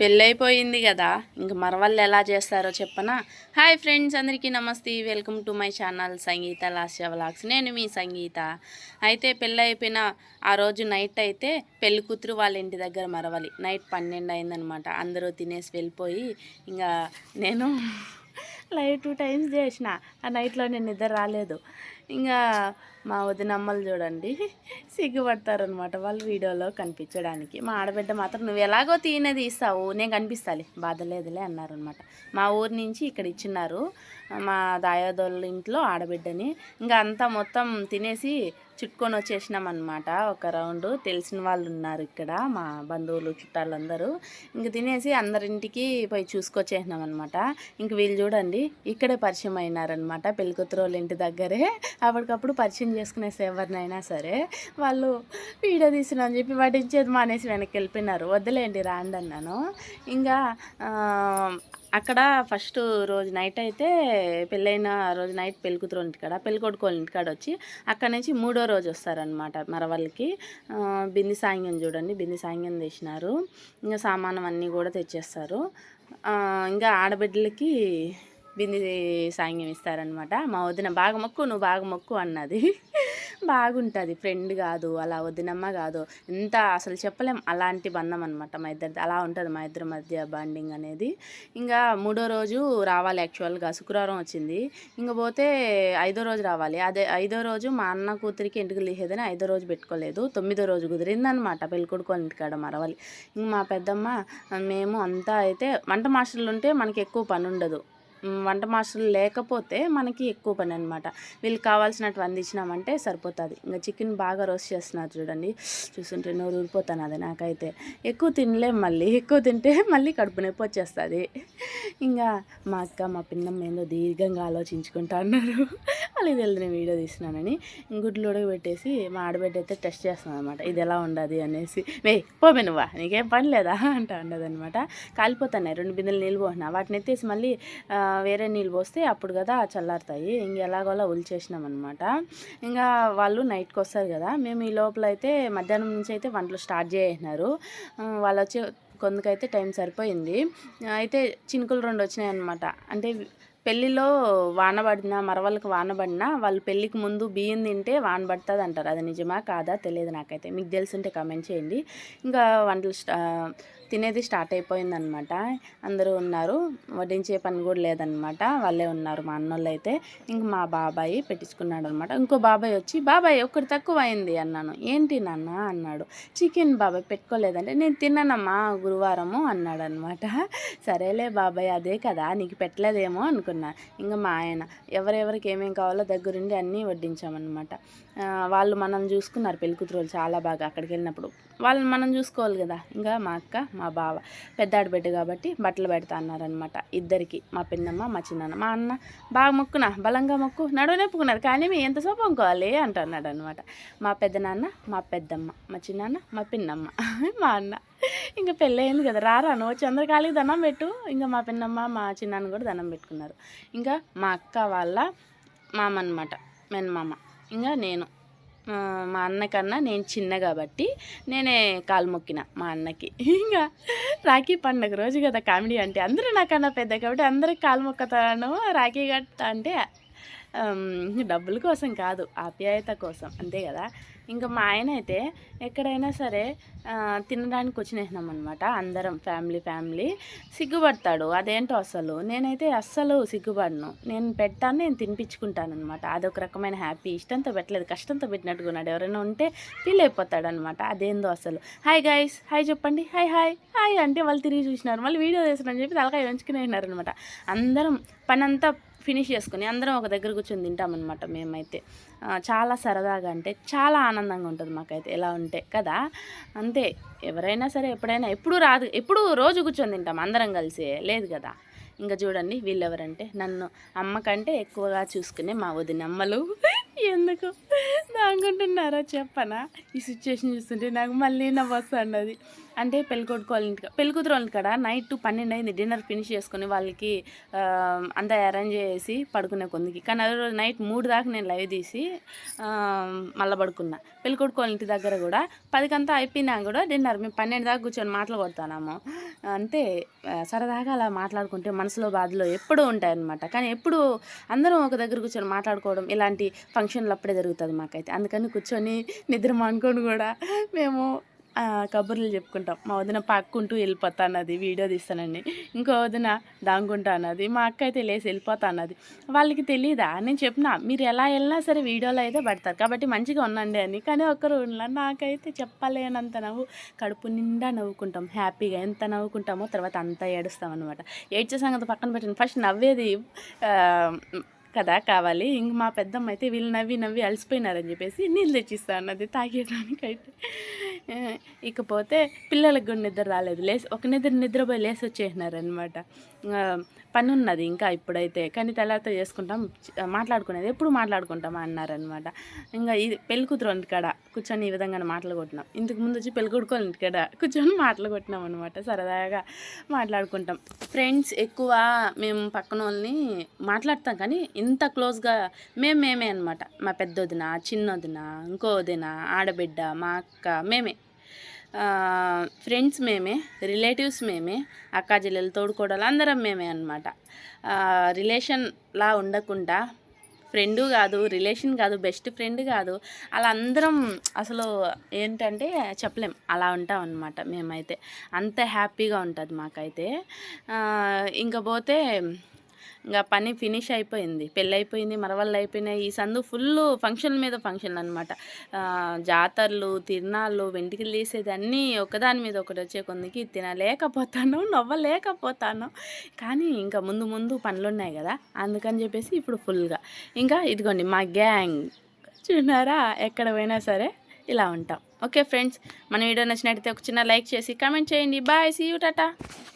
పెళ్ళైపోయింది కదా. ఇంక మరవళ్ళు ఎలా చేస్తారో చెప్పనా? హాయ్ ఫ్రెండ్స్ అందరికీ నమస్తే. Welcome to my channel Sangeetha Lasya vlogs. నేను మీ సంగీత. అయితే పెళ్ళైపోయిన ఆ రోజు నైట్ అయితే పెళ్ళి కూతురు వాళ్ళ ఇంటి దగ్గర మరవలి. నైట్ పన్నెండు అయిందనమాట అందరూ తినేసి వెళ్ళిపోయి ఇంకా నేను లైవ్ టూ టైమ్స్ చేసిన. ఆ నైట్లో నేను నిద్ర రాలేదు. ఇంకా మా వదినమ్మలు చూడండి. సిగ్గుపడతారనమాట వాళ్ళు వీడియోలో కనిపించడానికి. మా ఆడబిడ్డ మాత్రం నువ్వు ఎలాగో తీయనేది ఇస్తావు నేను కనిపిస్తాలే. బాధ లేదులే అన్నారనమాట మా ఊరు నుంచి ఇక్కడ ఇచ్చినారు. మా దాయాదోళ్ళ ఇంట్లో ఆడబిడ్డని. ఇంకా అంతా మొత్తం తినేసి చుట్టుకొని వచ్చేసినాం అనమాట ఒక రౌండ్ తెలిసిన వాళ్ళు ఉన్నారు ఇక్కడ మా బంధువులు చుట్టాలందరూ. ఇంక తినేసి అందరింటికి పోయి చూసుకొచ్చేసినాం అనమాట ఇంక వీళ్ళు చూడండి ఇక్కడే పరిచయం అయినారనమాట పెళ్ళికూతురు వాళ్ళ ఇంటి దగ్గరే అప్పటికప్పుడు పరిచయం చేసుకునేసి ఎవరినైనా సరే వాళ్ళు వీడియో తీసిన అని చెప్పి పట్టించేది మానేసి వెనక్కి వెళ్ళిపోయినారు. వద్దులేండి రాండి అన్నాను. ఇంకా అక్కడ ఫస్ట్ రోజు నైట్ అయితే పెళ్ళైన రోజు నైట్ పెళ్ళికూతురు ఇంటికాడ పెళ్ళి వాళ్ళ ఇంటికాడ వచ్చి అక్కడ నుంచి మూడో రోజు వస్తారనమాట మరవల్లికి బింది సాంగ్యం చూడండి బింది సాంగ్యం తెచ్చినారు. ఇంకా సామానం అన్నీ కూడా తెచ్చేస్తారు. ఇంకా ఆడబిడ్డలకి బింది సాంగ్యం ఇస్తారనమాట మా వదిన బాగా మొక్కు నువ్వు బాగా మొక్కు అన్నది. బాగుంటుంది. ఫ్రెండ్ కాదు అలా వదినమ్మ కాదు. ఎంత అసలు చెప్పలేం. అలాంటి బంధం అనమాట మా ఇద్దరిది అలా ఉంటుంది మా ఇద్దరి మధ్య బాండింగ్ అనేది. ఇంకా మూడో రోజు రావాలి యాక్చువల్గా. శుక్రవారం వచ్చింది. ఇంక పోతే ఐదో రోజు రావాలి. అదే ఐదో రోజు మా అన్న కూతురికి ఇంటికి లేదని ఐదో రోజు పెట్టుకోలేదు. తొమ్మిదో రోజు కుదిరిందనమాట పెళ్ళికొడుకు ఇంటికాడ మరవాలి. ఇంక మా పెద్దమ్మ మేము అంతా అయితే వంట మాస్టర్లు ఉంటే మనకి ఎక్కువ పని ఉండదు వంట మాస్టర్లు లేకపోతే మనకి ఎక్కువ పని అనమాట వీళ్ళకి కావాల్సినట్టు అందించినామంటే సరిపోతుంది. ఇంకా చికెన్ బాగా రోస్ట్ చేస్తున్నారు చూడండి. చూస్తుంటే నోరు ఊరిపోతాను అది నాకైతే. ఎక్కువ తినలేం మళ్ళీ. ఎక్కువ తింటే మళ్ళీ కడుపు నొప్పి వచ్చేస్తుంది. ఇంకా మా అక్క మా పిన్నమ్మ ఏందో దీర్ఘంగా ఆలోచించుకుంటా అన్నారు. వాళ్ళకి తెలిసిన వీడియో తీసినానని గుడ్లు ఉడకబెట్టేసి మా ఆడబిడ్డ అయితే టెస్ట్ చేస్తున్నాను అనమాట ఇది ఎలా ఉండదు అనేసి. వే పోమే నువ్వా నీకేం పని లేదా? అంట అనమాట కాలిపోతున్నాయి రెండు బిందెలు నీళ్ళు పోసినా. వాటిని ఎత్తేసి మళ్ళీ వేరే నీళ్ళు పోస్తే అప్పుడు కదా చల్లారుతాయి. ఇంక ఎలాగోలా ఉల్చేసినాం అనమాట ఇంకా వాళ్ళు నైట్కి వస్తారు కదా మేము ఈ లోపల అయితే మధ్యాహ్నం నుంచి అయితే వంటలు స్టార్ట్ చేసినారు. వాళ్ళు వచ్చి కొందకైతే టైం సరిపోయింది. అయితే చినుకులు రెండు వచ్చినాయి అనమాట అంటే పెళ్ళిలో వానబడినా మరవలకు వానబడినా వాన వాళ్ళు పెళ్ళికి ముందు బియ్యం తింటే వాన పడుతుంది అంటారు అది నిజమా కాదా తెలియదు నాకైతే. మీకు తెలిసింటే కామెంట్ చేయండి. ఇంకా వంటలు స్టా తినేది స్టార్ట్ అయిపోయిందనమాట. అందరూ ఉన్నారు. వడ్డించే పని కూడా లేదనమాట. వాళ్ళే ఉన్నారు మా అన్నోళ్ళు అయితే. ఇంక మా బాబాయ్ పెట్టించుకున్నాడు అనమాట ఇంకో బాబాయ్ వచ్చి బాబాయ్ ఒకటి తక్కువ అయింది అన్నాను. ఏంటి నాన్న? అన్నాడు. చికెన్ బాబాయ్ పెట్టుకోలేదంటే నేను తిన్నానమ్మా గురువారము అన్నాడు అనమాట సరేలే బాబాయ్ అదే కదా నీకు పెట్టలేదేమో అనుకున్నాను. అనుకున్నా ఇంకా మా ఆయన ఎవరెవరికి ఏమేం కావాలో దగ్గరుండి అన్నీ వడ్డించామన్నమాట. వాళ్ళు మనం చూసుకున్నారు పెళ్ళికూతురు వాళ్ళు చాలా బాగా అక్కడికి వెళ్ళినప్పుడు. వాళ్ళని మనం చూసుకోవాలి కదా. ఇంకా మా అక్క మా బావ పెద్ద బిడ్డ కాబట్టి బట్టలు పెడతా అన్నారనమాట ఇద్దరికి మా పిన్నమ్మ మా చిన్నమ్మ మా అన్న బాగా మొక్కున బలంగా మొక్కు నడువు నెప్పుకున్నారు. కానీ మీ ఎంతసేపు అమ్ముకోవాలి అంటున్నాడు అనమాట మా పెద్దనాన్న మా పెద్దమ్మ మా చిన్నాన్న మా పిన్నమ్మ మా అన్న. ఇంకా పెళ్ళయింది కదా రారా నువ్వు వచ్చి అందరు కాళ్ళకి దండం పెట్టు. ఇంకా మా పిన్నమ్మ మా చిన్నాన్న కూడా దండం పెట్టుకున్నారు. ఇంకా మా అక్క వాళ్ళ మామ అనమాట మెన్మామ. ఇంకా నేను మా మా అన్నకన్నా నేను చిన్న కాబట్టి నేనే కాలు మొక్కిన మా అన్నకి. ఇంకా రాఖీ పండగ రోజు కదా కామెడీ అంటే అందరూ నాకన్నా పెద్ద కాబట్టి అందరికి కాలు మొక్కతాను రాఖీ కట్ట అంటే డబ్బుల కోసం కాదు ఆప్యాయత కోసం అంతే కదా. ఇంకా మా ఆయన అయితే ఎక్కడైనా సరే తినడానికి వచ్చినేసినాం అనమాట అందరం ఫ్యామిలీ ఫ్యామిలీ. సిగ్గుపడతాడు. అదేంటో అసలు? నేనైతే అస్సలు సిగ్గుపడను. నేను పెడతాను నేను తినిపించుకుంటాను అనమాట అదొక రకమైన హ్యాపీ. ఇష్టంతో పెట్టలేదు. కష్టంతో పెట్టినట్టుకున్నాడు ఎవరైనా ఉంటే ఫీల్ అయిపోతాడు అనమాట అదేందో అసలు? హాయ్ గైస్ హాయ్ చెప్పండి. Hi hi. హాయ్ అంటే వాళ్ళు తిరిగి చూసినారు. మళ్ళీ వీడియో చేసినారని చెప్పి తలకాయ ఉంచుకునేసినారు అనమాట అందరం పనంతా ఫినిష్ చేసుకుని అందరం ఒక దగ్గర కూర్చొని తింటామన్నమాట మేమైతే. చాలా సరదాగా అంటే చాలా ఆనందంగా ఉంటుంది మాకైతే ఎలా ఉంటే కదా? అంతే. ఎవరైనా సరే ఎప్పుడైనా ఎప్పుడు రాదు ఎప్పుడు రోజు కూర్చొని తింటాం అందరం కలిసి లేదు కదా? ఇంకా చూడండి వీళ్ళెవరంటే నన్ను అమ్మకంటే ఎక్కువగా చూసుకునే మా వదినమ్మలు ఎందుకు? దాగుంటున్నారో చెప్పనా? ఈ సిచ్యువేషన్ చూస్తుంటే నాకు మళ్ళీ నవ్వు వస్తున్నది అంటే పెళ్ళికొడుకు వాళ్ళ ఇంటికి పెళ్ళికూతురు వాళ్ళ కాడ నైట్ పన్నెండు అయింది డిన్నర్ ఫినిష్ చేసుకొని వాళ్ళకి అంతా అరేంజ్ చేసి పడుకునే కొందికి. కానీ అదే రోజు నైట్ మూడు దాకా నేను లైవ్ తీసి మళ్ళీ పడుకున్నా. పెళ్ళికొడుకు వాళ్ళ ఇంటి దగ్గర కూడా పదికంతా అయిపోయినా కూడా డిన్నర్ మేము పన్నెండు దాకా కూర్చొని మాటలు కొడతాము అంతే సరదాగా అలా మాట్లాడుకుంటే మనసులో బాధలు ఎప్పుడూ ఉంటాయన్నమాట. కానీ ఎప్పుడు అందరం ఒక దగ్గర కూర్చొని మాట్లాడుకోవడం ఇలాంటి ఫంక్షన్లు అప్పుడే జరుగుతుంది మాకైతే. అందుకని కూర్చొని నిద్ర మానుకొని కూడా మేము కబుర్లు చెప్పుకుంటాం. మా వదిన పక్కుంటూ వెళ్ళిపోతా అన్నది వీడియో తీస్తానండి ఇంకో వదిన దాంగుంటా అన్నది మా అక్క అయితే లేసి వెళ్ళిపోతా అన్నది. వాళ్ళకి తెలియదా నేను చెప్పిన మీరు ఎలా వెళ్ళినా సరే వీడియోలో అయితే పడతారు. కాబట్టి మంచిగా ఉండండి అని. కానీ ఒక్కరు ఉండలా నాకైతే చెప్పలేనంత నవ్వు కడుపు నిండా నవ్వుకుంటాం. హ్యాపీగా ఎంత నవ్వుకుంటామో తర్వాత అంతా ఏడుస్తాం అనమాట ఏడ్చే సంగతి పక్కన పెట్టండి. ఫస్ట్ నవ్వేది కదా కావాలి. ఇంక మా పెద్దమ్మ అయితే వీళ్ళు నవ్వి నవ్వి అలసిపోయినారని చెప్పేసి నీళ్ళు తెచ్చిస్తా అన్నది తాగేదానికైతే. ఇకపోతే పిల్లలకు కూడా నిద్ర రాలేదు. లేసి ఒక నిద్ర నిద్రపోయి లేసి వచ్చేసినారనమాట పని ఉన్నది ఇంకా ఇప్పుడైతే. కానీ తెల్లారితో చేసుకుంటాం మాట్లాడుకునేది ఎప్పుడు మాట్లాడుకుంటామా అన్నారనమాట ఇంకా ఇది పెళ్ళి కూతురు కాడ కూర్చొని ఈ విధంగా మాటలు కొట్టినాం. ఇంతకు ముందు వచ్చి పెళ్ళి కొడుకోవాలి కూర్చొని మాటలు కొట్టినాం అనమాట సరదాగా మాట్లాడుకుంటాం. ఫ్రెండ్స్ ఎక్కువ మేము పక్కన వాళ్ళని మాట్లాడతాం కానీ ఇంత క్లోజ్గా మేము మేమే అనమాట మా పెద్దొదిన చిన్నొదిన ఇంకో వదిన ఆడబిడ్డ మా అక్క మేమే. ఫ్రెండ్స్ మేమే రిలేటివ్స్ మేమే అక్క చెల్లెలు తోడుకోడలు అందరం మేమే అనమాట రిలేషన్లా ఉండకుండా ఫ్రెండు కాదు రిలేషన్ కాదు బెస్ట్ ఫ్రెండ్ కాదు అలా అందరం అసలు ఏంటంటే చెప్పలేం. అలా ఉంటాం అనమాట మేమైతే. అంత హ్యాపీగా ఉంటుంది మాకైతే. ఆ, ఇంకా పోతే ఇంకా పని ఫినిష్ అయిపోయింది. పెళ్ళి అయిపోయింది మరవళ్ళు అయిపోయినాయి. ఈ సందు ఫుల్ ఫంక్షన్ మీద ఫంక్షన్లు అనమాట జాతరలు తిరణాలు వెంటికలు తీసేది అన్నీ ఒకదాని మీద ఒకటి వచ్చే కొందికి తినలేకపోతాను నవ్వలేకపోతాను. కానీ ఇంకా ముందు ముందు పనులు ఉన్నాయి కదా అందుకని చెప్పేసి ఇప్పుడు ఫుల్గా. ఇంకా ఇదిగోండి మా గ్యాంగ్. చూడారా ఎక్కడ పోయినా సరే ఇలా ఉంటాం. ఓకే ఫ్రెండ్స్ మన వీడియో నచ్చినట్టయితే ఒక చిన్న లైక్ చేసి కామెంట్ చేయండి. Bye see you tata.